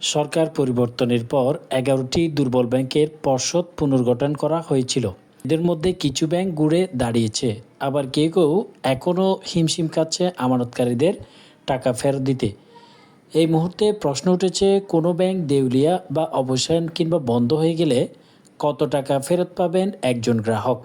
সরকার পরিবর্তনের পর এগারোটি দুর্বল ব্যাংকের পর্ষদ পুনর্গঠন করা হয়েছিল। এদের মধ্যে কিছু ব্যাংক ঘুরে দাঁড়িয়েছে, আবার কেউ কেউ এখনও হিমশিম খাচ্ছে আমানতকারীদের টাকা ফেরত দিতে। এই মুহূর্তে প্রশ্ন উঠেছে, কোনো ব্যাংক দেউলিয়া বা অবসান কিংবা বন্ধ হয়ে গেলে কত টাকা ফেরত পাবেন একজন গ্রাহক?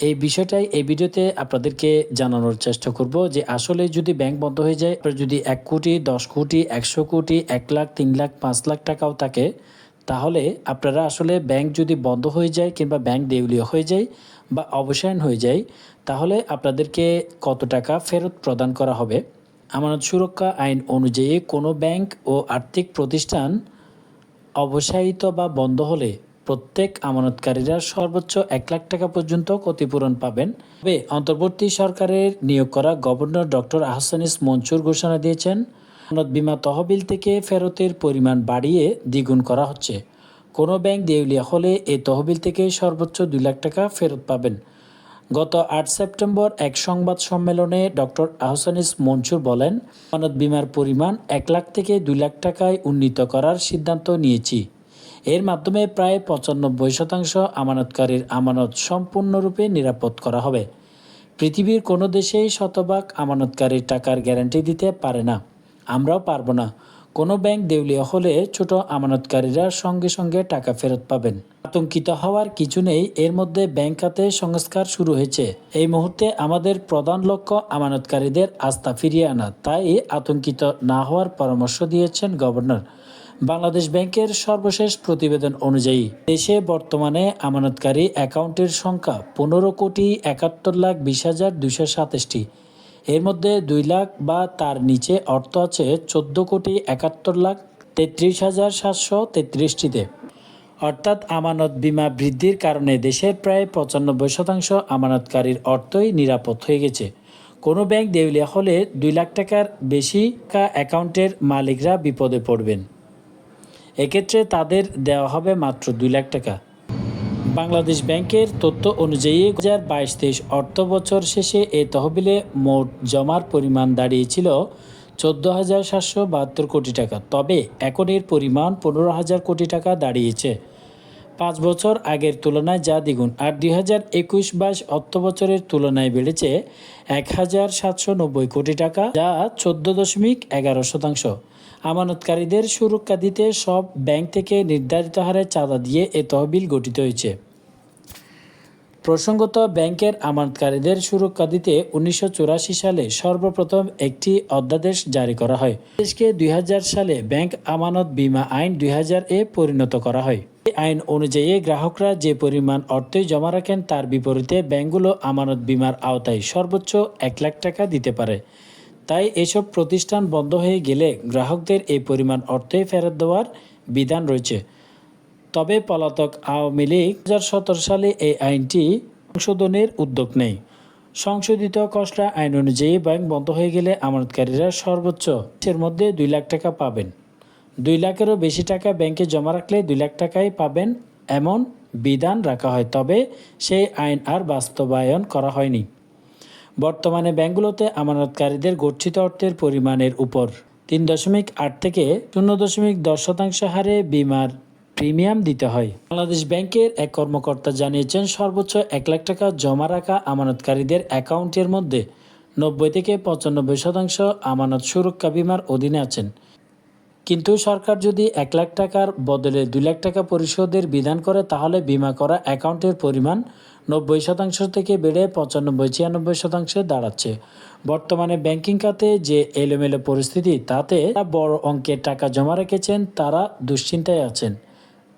এই বিষয়টাই এই ভিডিওতে আপনাদেরকে জানানোর চেষ্টা করব যে আসলে যদি ব্যাংক বন্ধ হয়ে যায় যদি এক কোটি, দশ কোটি, একশো কোটি, এক লাখ, তিন লাখ, পাঁচ লাখ টাকাও থাকে, তাহলে আপনারা আসলে ব্যাংক যদি বন্ধ হয়ে যায় কিংবা ব্যাংক দেউলিয়া হয়ে যায় বা অবসায়ন হয়ে যায়, তাহলে আপনাদেরকে কত টাকা ফেরত প্রদান করা হবে? আমানত সুরক্ষা আইন অনুযায়ী কোনো ব্যাংক ও আর্থিক প্রতিষ্ঠান অবসায়িত বা বন্ধ হলে প্রত্যেক আমানতকারীরা সর্বোচ্চ এক লাখ টাকা পর্যন্ত ক্ষতিপূরণ পাবেন। তবে অন্তর্বর্তী সরকারের নিয়োগ করা গভর্নর ডক্টর আহসানিস মনসুর ঘোষণা দিয়েছেন, আমানত বিমা তহবিল থেকে ফেরতের পরিমাণ বাড়িয়ে দ্বিগুণ করা হচ্ছে। কোনো ব্যাংক দেউলিয়া হলে এ তহবিল থেকে সর্বোচ্চ দুই লাখ টাকা ফেরত পাবেন। গত আট সেপ্টেম্বর এক সংবাদ সম্মেলনে ডক্টর আহসানিস মনসুর বলেন, আমানত বিমার পরিমাণ এক লাখ থেকে দুই লাখ টাকায় উন্নীত করার সিদ্ধান্ত নিয়েছি। এর মাধ্যমে প্রায় পঁচানব্বই শতাংশ আমানতকারীর আমানত সম্পূর্ণরূপে নিরাপদ করা হবে। পৃথিবীর কোনো দেশেই শতভাগ আমানতকারীর টাকার গ্যারান্টি দিতে পারে না। আমরাও পারব না। কোনো ব্যাংক দেউলিয়া হলে ছোট আমানতকারীরা সঙ্গে সঙ্গে টাকা ফেরত পাবেন। আতঙ্কিত হওয়ার কিছু নেই। এর মধ্যে ব্যাংক খাতে সংস্কার শুরু হয়েছে। এই মুহূর্তে আমাদের প্রধান লক্ষ্য আমানতকারীদের আস্থা ফিরিয়ে আনা। তাই আতঙ্কিত না হওয়ার পরামর্শ দিয়েছেন গভর্নর। বাংলাদেশ ব্যাংকের সর্বশেষ প্রতিবেদন অনুযায়ী, দেশে বর্তমানে আমানতকারী অ্যাকাউন্টের সংখ্যা পনেরো কোটি একাত্তর লাখ বিশ হাজার দুশো সাতাশটি। এর মধ্যে দুই লাখ বা তার নিচে অর্থ আছে চোদ্দ কোটি একাত্তর লাখ তেত্রিশ হাজার সাতশো তেত্রিশটিতে। অর্থাৎ আমানত বিমা বৃদ্ধির কারণে দেশের প্রায় পঁচানব্বই শতাংশ আমানতকারীর অর্থই নিরাপদ হয়ে গেছে। কোনো ব্যাংক দেউলিয়া হলে দুই লাখ টাকার বেশি কা অ্যাকাউন্টের মালিকরা বিপদে পড়বেন। এক্ষেত্রে তাদের দেওয়া হবে মাত্র দুই লাখ টাকা। বাংলাদেশ ব্যাংকের তথ্য অনুযায়ী দু হাজার বাইশ তেইশ অর্থ বছর শেষে এ তহবিলে মোট জমার পরিমাণ দাঁড়িয়েছিল চোদ্দ হাজার সাতশো বাহাত্তর কোটি টাকা। তবে এখন এর পরিমাণ পনেরো হাজার কোটি টাকা দাঁড়িয়েছে। পাঁচ বছর আগের তুলনায় যা দ্বিগুণ। আর দুই হাজার একুশ বাইশ অর্থ বছরের তুলনায় বেড়েছে এক হাজার সাতশো নব্বই কোটি টাকা, যা চোদ্দ দশমিক এগারো শতাংশ। আমানতকারীদের সুরক্ষা দিতে সব ব্যাংক থেকে নির্ধারিত হারে চাঁদা দিয়ে এ তহবিল গঠিত হয়েছে। প্রসঙ্গত, ব্যাংকের আমানতকারীদের সুরক্ষা দিতে উনিশশো চুরাশি সালে সর্বপ্রথম একটি অধ্যাদেশ জারি করা হয়। দেশকে দুই হাজার সালে ব্যাংক আমানত বিমা আইন দুই হাজার এ পরিণত করা হয়। এই আইন অনুযায়ী গ্রাহকরা যে পরিমাণ অর্থই জমা রাখেন তার বিপরীতে ব্যাংকগুলো আমানত বিমার আওতায় সর্বোচ্চ এক লাখ টাকা দিতে পারে। তাই এসব প্রতিষ্ঠান বন্ধ হয়ে গেলে গ্রাহকদের এই পরিমাণ অর্থই ফেরত দেওয়ার বিধান রয়েছে। তবে পলাতক আওয়ামী লীগ দু হাজার সতেরো সালে এই আইনটি সংশোধনের উদ্যোগ নেয়। সংশোধিত খসড়া আইন অনুযায়ী ব্যাংক বন্ধ হয়ে গেলে আমানতকারীরা সর্বোচ্চ এর মধ্যে দুই লাখ টাকা পাবেন। দুই লাখেরও বেশি টাকা ব্যাংকে জমা রাখলে দুই লাখ টাকাই পাবেন এমন বিধান রাখা হয়, তবে সেই আইন আর বাস্তবায়ন করা হয়নি। বর্তমানে ব্যাংকগুলোতে আমানতকারীদের গচ্ছিত অর্থের পরিমাণের উপর তিন দশমিক আট থেকে শূন্য দশমিক দশ শতাংশ হারে বিমার প্রিমিয়াম দিতে হয়। বাংলাদেশ ব্যাংকের এক কর্মকর্তা জানিয়েছেন, সর্বোচ্চ এক লাখ টাকা জমা রাখা আমানতকারীদের অ্যাকাউন্টের মধ্যে নব্বই থেকে পঁচানব্বই শতাংশ আমানত সুরক্ষা বিমার অধীনে আছেন। কিন্তু সরকার যদি এক লাখ টাকার বদলে দুই লাখ টাকা পরিশোধের বিধান করে, তাহলে বিমা করা অ্যাকাউন্টের পরিমাণ নব্বই শতাংশ থেকে বেড়ে পঁচানব্বই, ছিয়ানব্বই শতাংশে দাঁড়াচ্ছে। বর্তমানে ব্যাংকিং খাতে যে এলোমেলো পরিস্থিতি, তাতে বড় অঙ্কের টাকা জমা রেখেছেন, তারা দুশ্চিন্তায় আছেন।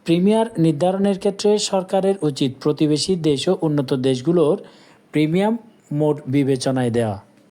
প্রিমিয়ার নির্ধারণের ক্ষেত্রে সরকারের উচিত প্রতিবেশী দেশ ও উন্নত দেশগুলোর প্রিমিয়াম মোড বিবেচনায় দেওয়া।